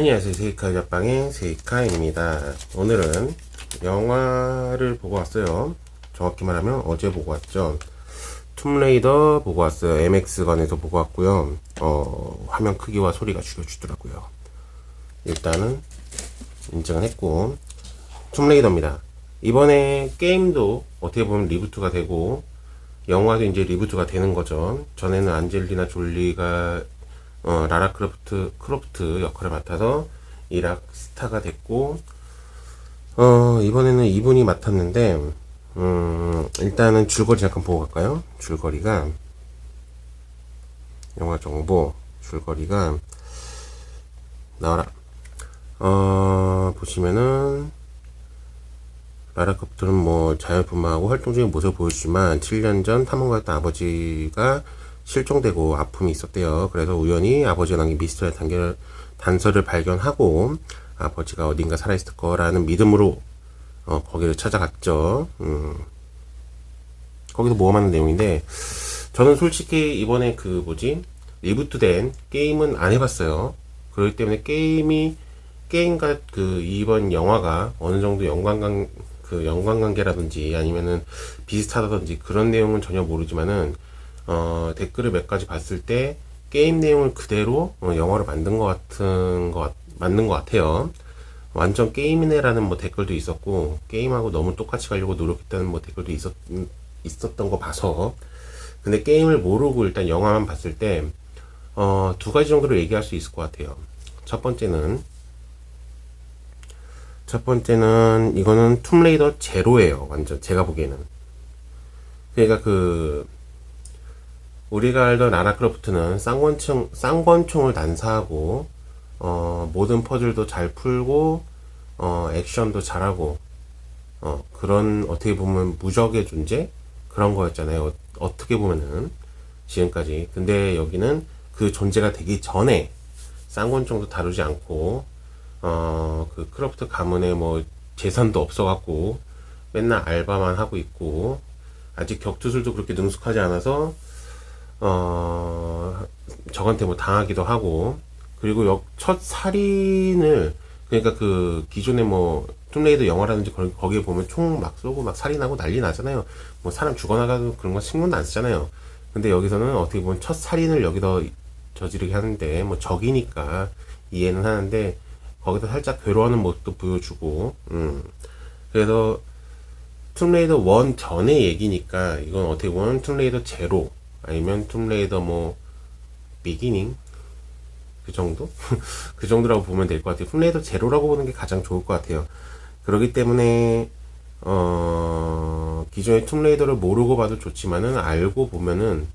안녕하세요. 세이카 잡방의 세이카입니다. 오늘은 영화를 보고 왔어요. 정확히 말하면 어제 보고 왔죠. 툼레이더 보고 왔어요. MX관에서 보고 왔고요. 어, 화면 크기와 소리가 죽여주더라고요. 일단은 인정을 했고 툼레이더입니다. 이번에 게임도 어떻게 보면 리부트가 되고 영화도 이제 리부트가 되는 거죠. 전에는 안젤리나 졸리가 어, 라라 크로프트, 크로프트 역할을 맡아서 이락 스타가 됐고, 어, 이번에는 이분이 맡았는데, 음, 일단은 줄거리 잠깐 보고 갈까요? 줄거리가, 영화 정보, 줄거리가, 나와라. 어, 보시면은, 라라 크로프트는 뭐 자연 분만하고 활동적인 모습을 보여주지만 7년 전 탐험가 였던 아버지가 실종되고 아픔이 있었대요. 그래서 우연히 아버지가 남긴 미스터리한 단결, 단서를 발견하고 아버지가 어딘가 살아있을 거라는 믿음으로 어, 거기를 찾아갔죠. 음. 거기서 모험하는 내용인데 저는 솔직히 이번에 그 뭐지 리부트된 게임은 안 해봤어요. 그렇기 때문에 게임이 게임과 그 이번 영화가 어느 정도 연관관 그 연관관계라든지 아니면은 비슷하다든지 그런 내용은 전혀 모르지만은 어, 댓글을 몇 가지 봤을 때 게임 내용을 그대로 어, 영화로 만든 것 같은 것 같- 맞는 것 같아요. 완전 게임이네라는 뭐 댓글도 있었고 게임하고 너무 똑같이 가려고 노력했다는 뭐 댓글도 있었 있었던 거 봐서 근데 게임을 모르고 일단 영화만 봤을 때 어, 두 가지 정도로 얘기할 수 있을 것 같아요. 첫 번째는 첫 번째는 이거는 툼레이더 제로예요. 완전 제가 보기에는. 그러니까 그 우리가 알던 라라크로프트는 쌍권총 쌍권총을 난사하고 어, 모든 퍼즐도 잘 풀고 어, 액션도 잘하고 어, 그런 어떻게 보면 무적의 존재 그런 거였잖아요. 어, 어떻게 보면은 지금까지. 근데 여기는 그 존재가 되기 전에 쌍권총도 다루지 않고 어, 그 크로프트 가문에 뭐 재산도 없어갖고 맨날 알바만 하고 있고 아직 격투술도 그렇게 능숙하지 않아서 어, 저한테 뭐 당하기도 하고, 그리고 역, 첫 살인을, 그러니까 그 기존에 뭐, 툼레이더 영화라든지 거- 거기에 보면 총 막 쏘고 막 살인하고 난리 나잖아요. 뭐 사람 죽어나가도 그런 거 신경도 안 쓰잖아요. 근데 여기서는 어떻게 보면 첫 살인을 여기서 저지르게 하는데, 뭐 적이니까 이해는 하는데, 거기서 살짝 괴로워하는 모습도 보여주고, 음. 그래서 툼레이더 1 전의 얘기니까 이건 어떻게 보면 툼레이더 제로 아니면 툼레이더 뭐 비기닝 그 정도 그 정도라고 보면 될 것 같아요. 툼레이더 제로라고 보는 게 가장 좋을 것 같아요. 그렇기 때문에 어 기존의 툼레이더를 모르고 봐도 좋지만은 알고 보면은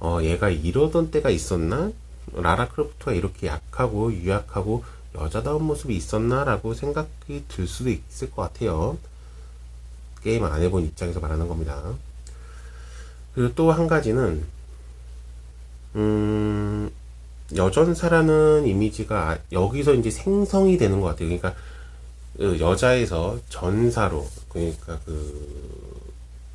어 얘가 이러던 때가 있었나 라라 크로프트가 이렇게 약하고 유약하고 여자다운 모습이 있었나라고 생각이 들 수도 있을 것 같아요. 게임 안 해본 입장에서 말하는 겁니다. 그리고 또 한 가지는, 음, 여전사라는 이미지가 아- 여기서 이제 생성이 되는 것 같아요. 그러니까, 그 여자에서 전사로, 그러니까 그,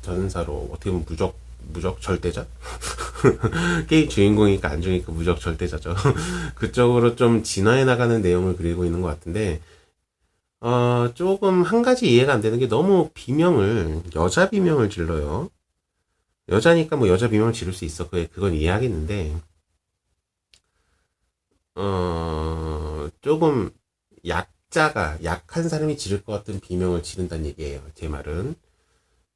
전사로, 어떻게 보면 무적, 무적 절대자? 게임 주인공이니까 안 좋으니까 무적 절대자죠. 그쪽으로 좀 진화해 나가는 내용을 그리고 있는 것 같은데, 어, 조금 한 가지 이해가 안 되는 게 너무 비명을, 여자 비명을 질러요. 여자니까 뭐 여자 비명을 지를 수 있어. 그게, 그건 이해하겠는데, 어, 조금 약자가, 약한 사람이 지를 것 같은 비명을 지른다는 얘기예요. 제 말은.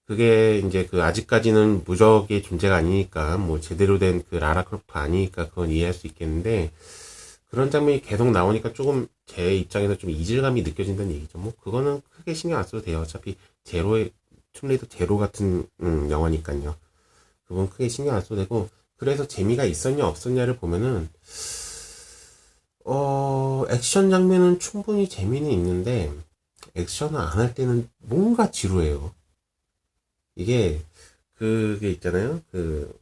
그게 이제 그 아직까지는 무적의 존재가 아니니까, 뭐 제대로 된 그 라라 크로프트 아니니까 그건 이해할 수 있겠는데, 그런 장면이 계속 나오니까 조금 제 입장에서 좀 이질감이 느껴진다는 얘기죠. 뭐 그거는 크게 신경 안 써도 돼요. 어차피 제로의 툼레이더 제로 같은 음, 영화니까요. 그건 크게 신경 안 써도 되고 그래서 재미가 있었냐 없었냐를 보면은 어 액션 장면은 충분히 재미는 있는데 액션을 안 할 때는 뭔가 지루해요. 이게 그게 있잖아요. 그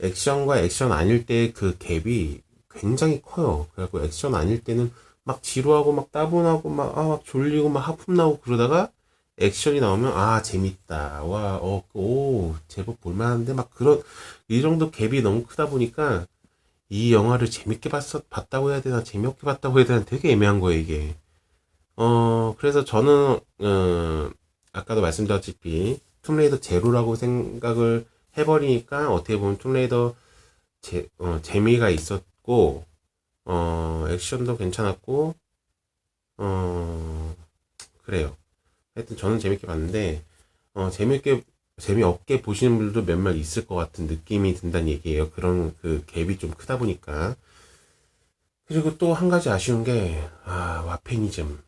액션과 액션 아닐 때 그 갭이 굉장히 커요. 그래갖고 액션 아닐 때는 막 지루하고 막 따분하고 막, 아, 막 졸리고 막 하품 나고 그러다가 액션이 나오면 아, 재밌다. 와, 어, 오, 제법 볼만한데 막 그런, 이 정도 갭이 너무 크다 보니까 이 영화를 재밌게 봤었, 봤다고 해야 되나, 재미없게 봤다고 해야 되나 되게 애매한 거예요, 이게. 어, 그래서 저는, 어, 아까도 말씀드렸다시피, 툼레이더 제로라고 생각을 해버리니까, 어떻게 보면 툼레이더 제, 어, 재미가 있었고, 어, 액션도 괜찮았고, 어, 그래요. 하여튼 저는 재밌게 봤는데, 어, 재밌게, 재미없게 보시는 분들도 몇몇 있을 것 같은 느낌이 든다는 얘기예요. 그런 그 갭이 좀 크다 보니까. 그리고 또 한 가지 아쉬운 게, 아, 와페니즘.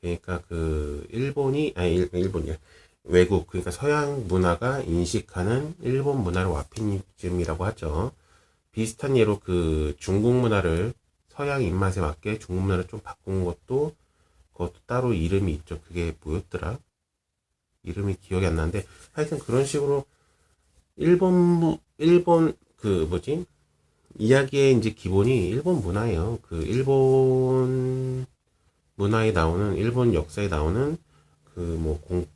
그러니까 그, 일본이, 아니, 일, 일본이야. 외국, 그러니까 서양 문화가 인식하는 일본 문화를 와페니즘이라고 하죠. 비슷한 예로 그 중국 문화를 서양 입맛에 맞게 중국 문화를 좀 바꾼 것도 그것도 따로 이름이 있죠. 그게 뭐였더라? 이름이 기억이 안 나는데 하여튼 그런 식으로 일본 무- 일본 그 뭐지? 이야기의 이제 기본이 일본 문화예요. 그 일본 문화에 나오는 일본 역사에 나오는 그 뭐 공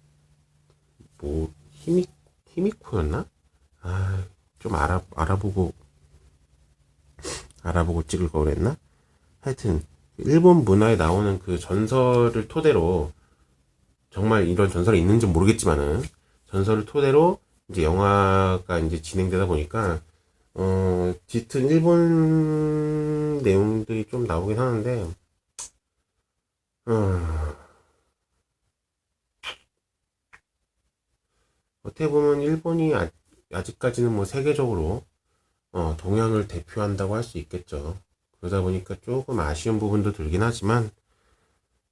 뭐 히미 히미코였나? 아, 좀 알아 알아보고 알아보고 찍을 걸 그랬나? 하여튼 일본 문화에 나오는 그 전설을 토대로 정말 이런 전설이 있는지 모르겠지만은 전설을 토대로 이제 영화가 이제 진행되다 보니까 어 짙은 일본 내용들이 좀 나오긴 하는데 어, 어떻게 보면 일본이 아, 아직까지는 뭐 세계적으로 어, 동양을 대표한다고 할 수 있겠죠. 그러다 보니까 조금 아쉬운 부분도 들긴 하지만,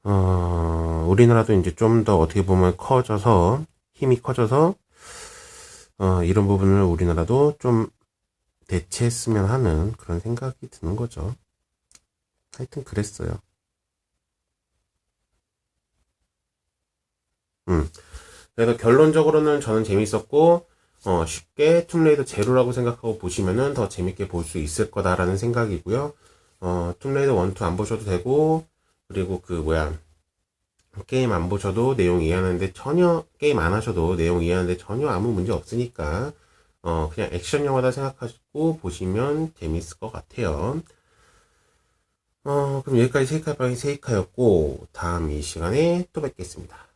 어, 우리나라도 이제 좀 더 어떻게 보면 커져서, 힘이 커져서, 어, 이런 부분을 우리나라도 좀 대체했으면 하는 그런 생각이 드는 거죠. 하여튼 그랬어요. 음. 그래서 결론적으로는 저는 재밌었고, 어, 쉽게 툼레이더 제로라고 생각하고 보시면은 더 재밌게 볼 수 있을 거다라는 생각이고요. 어, 툼레이더 1, 2안 보셔도 되고, 그리고 그, 뭐야, 게임 안 보셔도 내용 이해하는데 전혀, 게임 안 하셔도 내용 이해하는데 전혀 아무 문제 없으니까, 어, 그냥 액션 영화다 생각하시고 보시면 재밌을 것 같아요. 어, 그럼 여기까지 세이카 방의 세이카였고, 다음 이 시간에 또 뵙겠습니다.